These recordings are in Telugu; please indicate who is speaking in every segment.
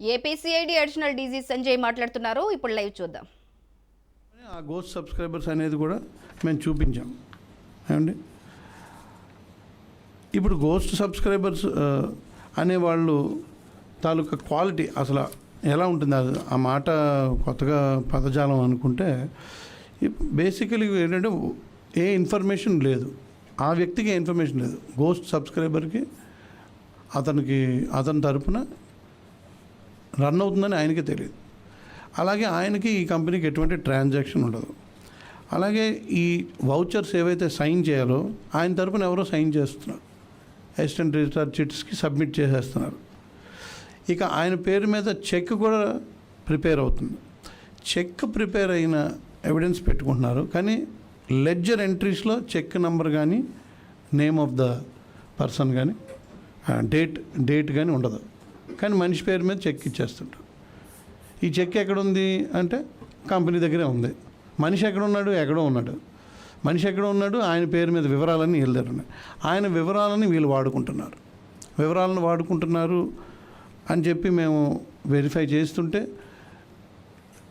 Speaker 1: ఏపీసీఐడి అడిషనల్ డీజీ సంజయ్ మాట్లాడుతున్నారు. ఇప్పుడు లైవ్ చూద్దాం.
Speaker 2: ఆ గోస్ట్ సబ్స్క్రైబర్స్ అనేది కూడా మేము చూపించాం. ఏమండి? ఇప్పుడు గోస్ట్ సబ్స్క్రైబర్స్ అనేవాళ్ళు తాలూకా క్వాలిటీ అసలు ఎలా ఉంటుంది? అది ఆ మాట కొత్తగా పదజాలం అనుకుంటే బేసికలీ ఏంటంటే ఏ ఇన్ఫర్మేషన్ లేదు. ఆ వ్యక్తికి ఏ ఇన్ఫర్మేషన్ లేదు. గోస్ట్ సబ్స్క్రైబర్కి అతనికి అతని తరపున రన్ అవుతుందని ఆయనకే తెలియదు అలాగే ఆయనకి ఈ కంపెనీకి ఎటువంటి ట్రాన్సాక్షన్ ఉండదు. అలాగే ఈ వౌచర్స్ ఏవైతే సైన్ చేయాలో ఆయన తరపున ఎవరో సైన్ చేస్తున్నారు. అసిస్టెంట్ రిజిస్టార్ చిట్స్కి సబ్మిట్ చేసేస్తున్నారు. ఇక ఆయన పేరు మీద చెక్ కూడా ప్రిపేర్ అవుతుంది. చెక్ ప్రిపేర్ అయిన ఎవిడెన్స్ పెట్టుకుంటున్నారు. కానీ లెడ్జర్ ఎంట్రీస్లో చెక్ నెంబర్ కానీ నేమ్ ఆఫ్ ద పర్సన్ కానీ డేట్ డేట్ కానీ ఉండదు. కానీ మనిషి పేరు మీద చెక్ ఇచ్చేస్తుంటారు ఈ చెక్ ఎక్కడుంది అంటే కంపెనీ దగ్గరే ఉంది. మనిషి ఎక్కడ ఉన్నాడు? ఎక్కడో ఉన్నాడు. మనిషి ఎక్కడ ఉన్నాడు? ఆయన పేరు మీద వివరాలన్నీ వీళ్ళ దగ్గర ఆయన వివరాలని వీళ్ళు వాడుకుంటున్నారు. వివరాలను వాడుకుంటున్నారు అని చెప్పి మేము వెరిఫై చేస్తుంటే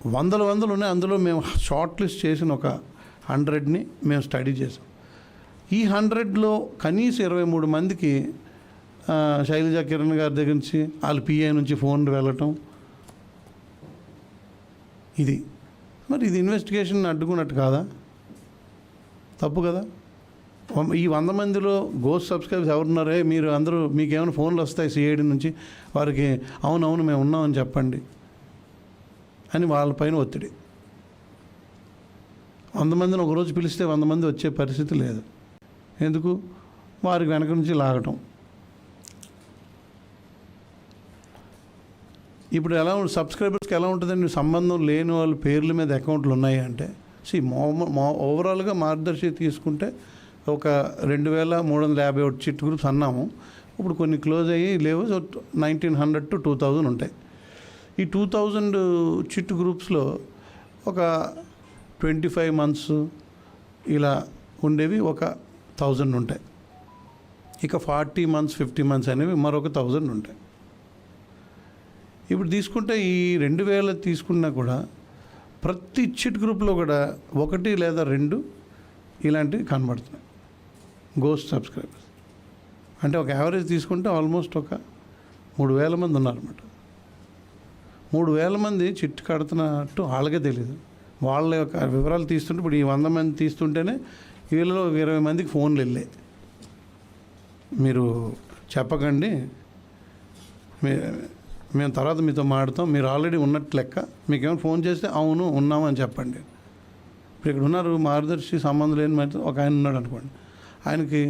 Speaker 2: వందల వందలు ఉన్నాయి. అందులో మేము షార్ట్ లిస్ట్ చేసిన ఒక హండ్రెడ్ని మేము స్టడీ చేసాం. ఈ హండ్రెడ్లో కనీసం ఇరవై మూడు మందికి శైలజ కిరణ్ గారి దగ్గర నుంచి వాళ్ళ పిఐ నుంచి ఫోన్లు వెళ్ళటం. ఇది. మరి ఇది ఇన్వెస్టిగేషన్ అడ్డుకున్నట్టు కాదా? తప్పు కదా? ఈ వంద మందిలో గోస్ట్ సబ్స్క్రైబర్స్ ఎవరున్నారే మీరు అందరూ మీకు ఏమైనా ఫోన్లు వస్తాయి సిఐడి నుంచి? వారికి అవునవును మేము ఉన్నామని చెప్పండి. అని వాళ్ళపైన ఒత్తిడి. వంద మందిని ఒకరోజు పిలిస్తే వంద మంది వచ్చే పరిస్థితి లేదు. ఎందుకు? వారికి వెనక నుంచి లాగటం. ఇప్పుడు ఎలా సబ్స్క్రైబర్స్కి ఎలా ఉంటుందండి? సంబంధం లేని వాళ్ళ పేర్ల మీద అకౌంట్లు ఉన్నాయి అంటే సి మా ఓవరాల్గా మార్గదర్శి తీసుకుంటే ఒక రెండు వేల మూడు వందల యాభై ఒకటి చిట్ గ్రూప్స్ అన్నాము. ఇప్పుడు కొన్ని క్లోజ్ అయ్యి లేవు. So nineteen hundred to two thousand ఉంటాయి. ఈ టూ థౌజండ్ చిట్ గ్రూప్స్లో ఒక ట్వంటీ ఫైవ్ మంత్స్ ఇలా ఉండేవి ఒక థౌజండ్ ఉంటాయి. ఇక ఫార్టీ మంత్స్ ఫిఫ్టీ మంత్స్ అనేవి మరొక థౌజండ్ ఉంటాయి. ఇప్పుడు తీసుకుంటే ఈ రెండు వేల తీసుకున్నా కూడా ప్రతి చిట్ గ్రూప్లో కూడా ఒకటి లేదా రెండు ఇలాంటివి కనబడుతున్నాయి. గోస్ట్ సబ్స్క్రైబర్స్ అంటే ఒక యావరేజ్ తీసుకుంటే ఆల్మోస్ట్ ఒక మూడు వేల మంది ఉన్నారన్నమాట. మూడు వేల మంది చిట్ కడుతున్నట్టు వాళ్ళకే తెలియదు వాళ్ళ యొక్క వివరాలు తీస్తుంటే ఇప్పుడు ఈ వంద మంది తీస్తుంటేనే వీళ్ళలో ఇరవై మందికి ఫోన్లు వెళ్ళాయి మీరు చెప్పకండి. మీ మేము తర్వాత మీతో మాడతాం మీరు ఆల్రెడీ ఉన్నట్టు లెక్క. మీకు ఏమైనా ఫోన్ చేస్తే అవును ఉన్నామని చెప్పండి. ఇప్పుడు ఇక్కడ ఉన్నారు మార్గదర్శి సంబంధం లేని మరి ఒక ఆయన ఉన్నాడు అనుకోండి ఆయనకి